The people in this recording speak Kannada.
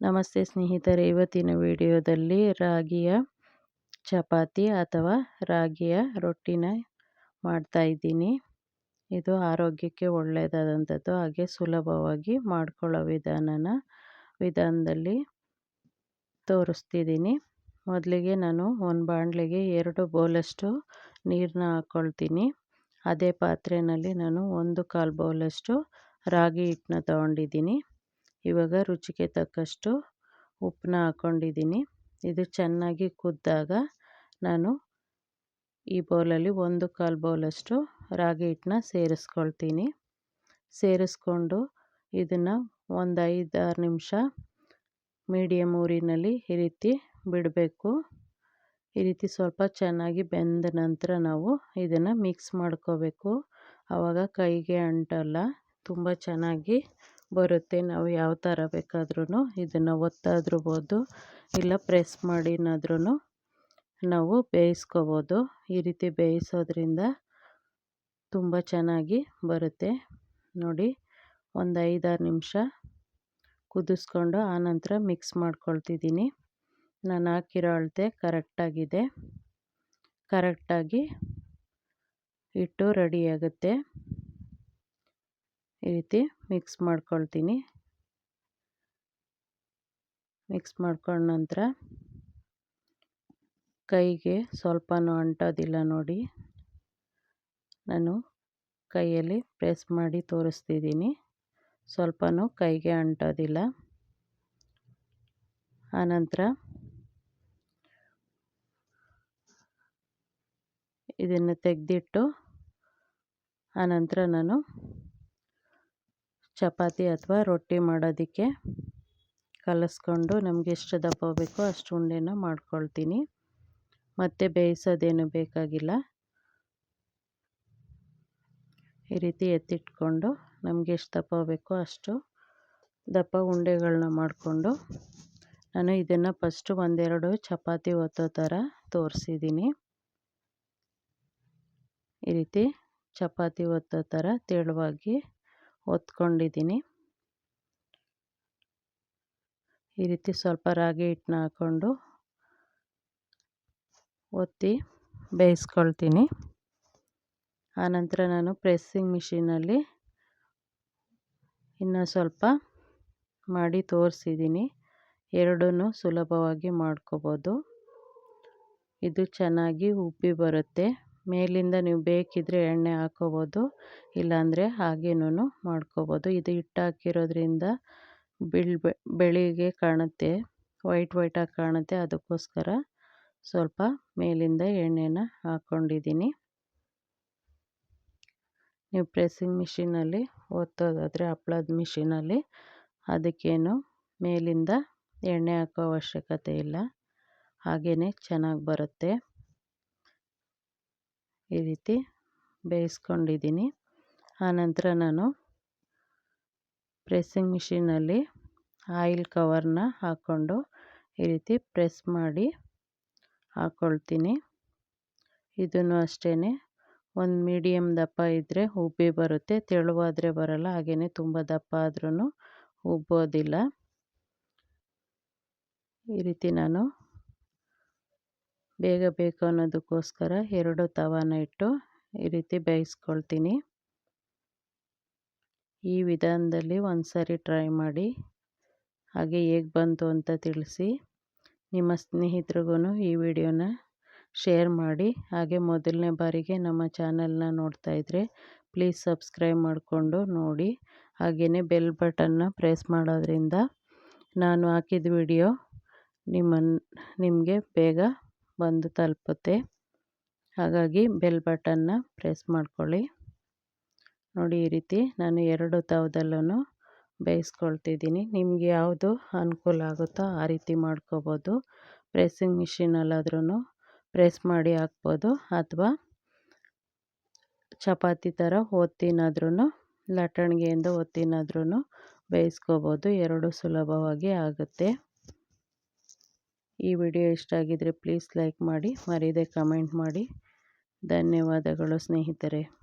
ನಮಸ್ತೆ ಸ್ನೇಹಿತರೆ, ಇವತ್ತಿನ ವಿಡಿಯೋದಲ್ಲಿ ರಾಗಿಯ ಚಪಾತಿ ಅಥವಾ ರಾಗಿಯ ರೊಟ್ಟಿನ ಮಾಡ್ತಾ ಇದ್ದೀನಿ. ಇದು ಆರೋಗ್ಯಕ್ಕೆ ಒಳ್ಳೆಯದಾದಂಥದ್ದು, ಹಾಗೆ ಸುಲಭವಾಗಿ ಮಾಡ್ಕೊಳ್ಳೋ ವಿಧಾನನ ವಿಧಾನದಲ್ಲಿ ತೋರಿಸ್ತಿದ್ದೀನಿ. ಮೊದಲಿಗೆ ನಾನು ಒಂದು ಬಾಣಲೆಗೆ ಎರಡು ಬೌಲಷ್ಟು ನೀರನ್ನ ಹಾಕ್ಕೊಳ್ತೀನಿ ಅದೇ ಪಾತ್ರೆಯಲ್ಲಿ ನಾನು ಒಂದು ಕಾಲು ಬೌಲಷ್ಟು ರಾಗಿ ಹಿಟ್ಟನ್ನ ತೊಗೊಂಡಿದ್ದೀನಿ. ಇವಾಗ ರುಚಿಗೆ ತಕ್ಕಷ್ಟು ಉಪ್ಪನ್ನ ಹಾಕ್ಕೊಂಡಿದ್ದೀನಿ ಇದು ಚೆನ್ನಾಗಿ ಕುದ್ದಾಗ ನಾನು ಈ ಬೌಲಲ್ಲಿ ಒಂದು ಕಾಲು ಬೌಲಷ್ಟು ರಾಗಿ ಹಿಟ್ಟನ್ನ ಸೇರಿಸ್ಕೊಳ್ತೀನಿ. ಸೇರಿಸ್ಕೊಂಡು ಇದನ್ನು ಒಂದು ಐದಾರು ನಿಮಿಷ ಮೀಡಿಯಮ್ ಊರಿನಲ್ಲಿ ಈ ರೀತಿ ಬಿಡಬೇಕು. ಈ ರೀತಿ ಸ್ವಲ್ಪ ಚೆನ್ನಾಗಿ ಬೆಂದ ನಂತರ ನಾವು ಇದನ್ನು ಮಿಕ್ಸ್ ಮಾಡ್ಕೋಬೇಕು. ಆವಾಗ ಕೈಗೆ ಅಂಟಲ್ಲ, ತುಂಬ ಚೆನ್ನಾಗಿ ಬರುತ್ತೆ. ನಾವು ಯಾವ ಥರ ಬೇಕಾದ್ರೂ ಇದನ್ನು ಒತ್ತಾದ್ರಬೋದು, ಇಲ್ಲ ಪ್ರೆಸ್ ಮಾಡಿನಾದ್ರೂ ನಾವು ಬೇಯಿಸ್ಕೋಬೋದು. ಈ ರೀತಿ ಬೇಯಿಸೋದ್ರಿಂದ ತುಂಬ ಚೆನ್ನಾಗಿ ಬರುತ್ತೆ. ನೋಡಿ, ಒಂದು ಐದಾರು ನಿಮಿಷ ಕುದಿಸ್ಕೊಂಡು ಆನಂತರ ಮಿಕ್ಸ್ ಮಾಡ್ಕೊಳ್ತಿದ್ದೀನಿ. ನಾನು ಹಾಕಿರೋ ಅಳತೆ ಕರೆಕ್ಟಾಗಿದೆ. ಕರೆಕ್ಟಾಗಿ ಹಿಟ್ಟು ರೆಡಿಯಾಗುತ್ತೆ ಈ ರೀತಿ ಮಿಕ್ಸ್ ಮಾಡ್ಕೊಳ್ತೀನಿ. ಮಿಕ್ಸ್ ಮಾಡ್ಕೊಂಡ ನಂತರ ಕೈಗೆ ಸ್ವಲ್ಪನೂ ಅಂಟೋದಿಲ್ಲ ನೋಡಿ. ನಾನು ಕೈಯಲ್ಲಿ ಪ್ರೆಸ್ ಮಾಡಿ ತೋರಿಸ್ತಿದ್ದೀನಿ. ಸ್ವಲ್ಪನೂ ಕೈಗೆ ಅಂಟೋದಿಲ್ಲ. ಆನಂತರ ಇದನ್ನು ತೆಗೆದಿಟ್ಟು ಆನಂತರ ನಾನು ಚಪಾತಿ ಅಥವಾ ರೊಟ್ಟಿ ಮಾಡೋದಕ್ಕೆ ಕಲಸ್ಕೊಂಡು ನಮಗೆ ಎಷ್ಟು ದಪ್ಪ ಬೇಕೋ ಅಷ್ಟು ಉಂಡೆನ ಮಾಡ್ಕೊಳ್ತೀನಿ. ಮತ್ತು ಬೇಯಿಸೋದೇನು ಬೇಕಾಗಿಲ್ಲ. ಈ ರೀತಿ ಎತ್ತಿಟ್ಕೊಂಡು ನಮಗೆ ಎಷ್ಟು ದಪ್ಪ ಬೇಕೋ ಅಷ್ಟು ದಪ್ಪ ಉಂಡೆಗಳನ್ನ ಮಾಡಿಕೊಂಡು ನಾನು ಇದನ್ನು ಫಸ್ಟು ಒಂದೆರಡು ಚಪಾತಿ ಒತ್ತೋ ಥರ ತೋರಿಸಿದ್ದೀನಿ. ಈ ರೀತಿ ಚಪಾತಿ ಒತ್ತೋ ಥರ ತೆಳುವಾಗಿ ಒತ್ಕೊಂಡಿದ್ದೀನಿ ಈ ರೀತಿ ಸ್ವಲ್ಪ ರಾಗಿ ಹಿಟ್ಟನ್ನ ಹಾಕ್ಕೊಂಡು ಒತ್ತಿ ಬೇಯಿಸ್ಕೊಳ್ತೀನಿ. ಆನಂತರ ನಾನು ಪ್ರೆಸ್ಸಿಂಗ್ ಮಿಷಿನಲ್ಲಿ ಇನ್ನೂ ಸ್ವಲ್ಪ ಮಾಡಿ ತೋರಿಸಿದ್ದೀನಿ. ಎರಡೂ ಸುಲಭವಾಗಿ ಮಾಡ್ಕೋಬೋದು. ಇದು ಚೆನ್ನಾಗಿ ಉಬ್ಬಿ ಬರುತ್ತೆ. ಮೇಲಿಂದ ನೀವು ಬೇಕಿದ್ದರೆ ಎಣ್ಣೆ ಹಾಕ್ಕೋಬೋದು ಇಲ್ಲಾಂದರೆ ಹಾಗೇನೂ ಮಾಡ್ಕೋಬೋದು. ಇದು ಹಿಟ್ಟು ಹಾಕಿರೋದ್ರಿಂದ ಬಿಳ್ ಬೆಳಿಗ್ಗೆ ಕಾಣುತ್ತೆ, ವೈಟ್ ವೈಟಾಗಿ ಕಾಣುತ್ತೆ. ಅದಕ್ಕೋಸ್ಕರ ಸ್ವಲ್ಪ ಮೇಲಿಂದ ಎಣ್ಣೆನ ಹಾಕ್ಕೊಂಡಿದ್ದೀನಿ ನೀವು ಪ್ರೆಸ್ಸಿಂಗ್ ಮಿಷಿನಲ್ಲಿ ಒತ್ತೋದಾದರೆ ಹಪ್ಳದ ಮಿಷಿನಲ್ಲಿ ಅದಕ್ಕೇನು ಮೇಲಿಂದ ಎಣ್ಣೆ ಹಾಕೋ ಅವಶ್ಯಕತೆ ಇಲ್ಲ. ಹಾಗೆಯೇ ಚೆನ್ನಾಗಿ ಬರುತ್ತೆ. ಈ ರೀತಿ ಬೇಯಿಸ್ಕೊಂಡಿದ್ದೀನಿ. ಆನಂತರ ನಾನು ಪ್ರೆಸ್ಸಿಂಗ್ ಮಿಷಿನಲ್ಲಿ ಆಯಿಲ್ ಕವರ್ನ ಹಾಕ್ಕೊಂಡು ಈ ರೀತಿ ಪ್ರೆಸ್ ಮಾಡಿ ಹಾಕ್ಕೊಳ್ತೀನಿ ಇದನ್ನು ಅಷ್ಟೇ ಒಂದು ಮೀಡಿಯಮ್ ದಪ್ಪ ಇದ್ದರೆ ಉಬ್ಬಿ ಬರುತ್ತೆ. ತೆಳುವಾದರೆ ಬರಲ್ಲ. ಹಾಗೇ ತುಂಬ ದಪ್ಪ ಆದ್ರೂ ಉಬ್ಬೋದಿಲ್ಲ. ಈ ರೀತಿ ನಾನು ಬೇಗ ಬೇಕು ಅನ್ನೋದಕ್ಕೋಸ್ಕರ ಎರಡು ತವಾನ ಇಟ್ಟು ಈ ರೀತಿ ಬೇಯಿಸ್ಕೊಳ್ತೀನಿ. ಈ ವಿಧಾನದಲ್ಲಿ ಒಂದು ಸಾರಿ ಟ್ರೈ ಮಾಡಿ. ಹಾಗೆ ಹೇಗೆ ಬಂತು ಅಂತ ತಿಳಿಸಿ. ನಿಮ್ಮ ಸ್ನೇಹಿತರಿಗೂ ಈ ವಿಡಿಯೋನ ಶೇರ್ ಮಾಡಿ. ಹಾಗೆ ಮೊದಲನೇ ಬಾರಿಗೆ ನಮ್ಮ ಚಾನಲ್ನ ನೋಡ್ತಾ ಇದ್ದರೆ ಪ್ಲೀಸ್ ಸಬ್ಸ್ಕ್ರೈಬ್ ಮಾಡಿಕೊಂಡು ನೋಡಿ. ಹಾಗೆಯೇ ಬೆಲ್ ಬಟನ್ನ ಪ್ರೆಸ್ ಮಾಡೋದ್ರಿಂದ ನಾನು ಹಾಕಿದ ವಿಡಿಯೋ ನಿಮ್ಮನ್ನು ನಿಮಗೆ ಬೇಗ ಬಂದು ತಲುಪುತ್ತೆ. ಹಾಗಾಗಿ ಬೆಲ್ ಬಟನ್ನ ಪ್ರೆಸ್ ಮಾಡ್ಕೊಳ್ಳಿ. ನೋಡಿ ಈ ರೀತಿ ನಾನು ಎರಡು ತವದಲ್ಲೂ ಬೇಯಿಸ್ಕೊಳ್ತಿದ್ದೀನಿ. ನಿಮಗೆ ಯಾವುದು ಅನುಕೂಲ ಆಗುತ್ತೋ ಆ ರೀತಿ ಮಾಡ್ಕೋಬೋದು. ಪ್ರೆಸ್ಸಿಂಗ್ ಮಿಷಿನಲ್ಲಾದ್ರೂ ಪ್ರೆಸ್ ಮಾಡಿ ಹಾಕ್ಬೋದು. ಅಥವಾ ಚಪಾತಿ ಥರ ಒತ್ತಿನಾದ್ರೂ ಲಟ್ಟಣಿಗೆಯಿಂದ ಒತ್ತಿನಾದ್ರೂ ಬೇಯಿಸ್ಕೋಬೋದು. ಎರಡು ಸುಲಭವಾಗಿ ಆಗುತ್ತೆ. ಈ ವಿಡಿಯೋ ಇಷ್ಟ ಆಗಿದರೆ ಪ್ಲೀಸ್ ಲೈಕ್ ಮಾಡಿ ಮರೀದೆ ಕಮೆಂಟ್ ಮಾಡಿ. ಧನ್ಯವಾದಗಳು ಸ್ನೇಹಿತರೆ.